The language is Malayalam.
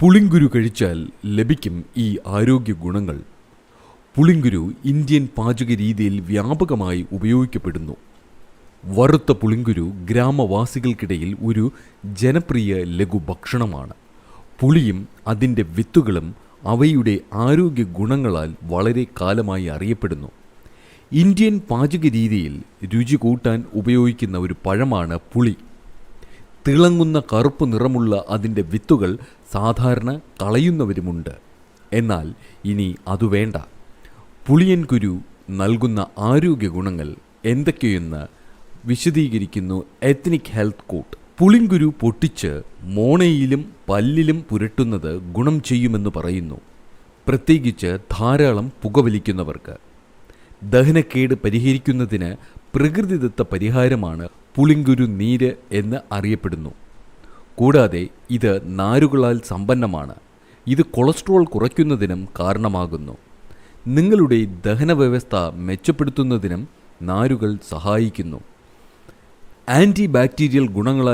പുളിങ്കുരു കഴിച്ചാൽ ലഭിക്കും ഈ ആരോഗ്യ ഗുണങ്ങൾ. പുളിങ്കുരു ഇന്ത്യൻ പാചക രീതിയിൽ വ്യാപകമായി ഉപയോഗിക്കപ്പെടുന്നു. വറുത്ത പുളിങ്കുരു ഗ്രാമവാസികൾക്കിടയിൽ ഒരു ജനപ്രിയ ലഘുഭക്ഷണമാണ് പുളിയും അതിന്റെ വിത്തുകളും അവയുടെ ആരോഗ്യ ഗുണങ്ങളാൽ വളരെ കാലമായി അറിയപ്പെടുന്നു. ഇന്ത്യൻ പാചക രീതിയിൽ രുചി കൂട്ടാൻ ഉപയോഗിക്കുന്ന ഒരു പഴമാണ് പുളി. തിളങ്ങുന്ന കറുപ്പ് നിറമുള്ള അതിന്റെ വിത്തുകൾ സാധാരണ കളയുന്നവരുമുണ്ട്. എന്നാൽ ഇനി അതു വേണ്ട. പുളിയൻ കുരു നൽകുന്ന ആരോഗ്യ ഗുണങ്ങൾ എന്തൊക്കെയെന്ന് വിശദീകരിക്കുന്നു എത്നിക് ഹെൽത്ത് കോട്ട്. പുളിങ്കുരു പൊട്ടിച്ച് മോണയിലും പല്ലിലും പുരട്ടുന്നത് ഗുണം ചെയ്യുമെന്ന് പറയുന്നു. പ്രത്യേകിച്ച് ധാരാളം പുകവലിക്കുന്നവർക്ക്. ദഹനക്കേട് പരിഹരിക്കുന്നതിന് പ്രകൃതിദത്ത പരിഹാരമാണ് പുളിങ്കുരു നീര് എന്ന് അറിയപ്പെടുന്നു. കൂടാതെ ഇത് നാരുകളാൽ സമ്പന്നമാണ്. ഇത് കൊളസ്ട്രോൾ കുറയ്ക്കുന്നതിനും കാരണമാകുന്നു. നിങ്ങളുടെ ദഹന വ്യവസ്ഥ മെച്ചപ്പെടുത്തുന്നതിനും നാരുകൾ സഹായിക്കുന്നു. Anti bacterial ഗുണങ്ങളാൽ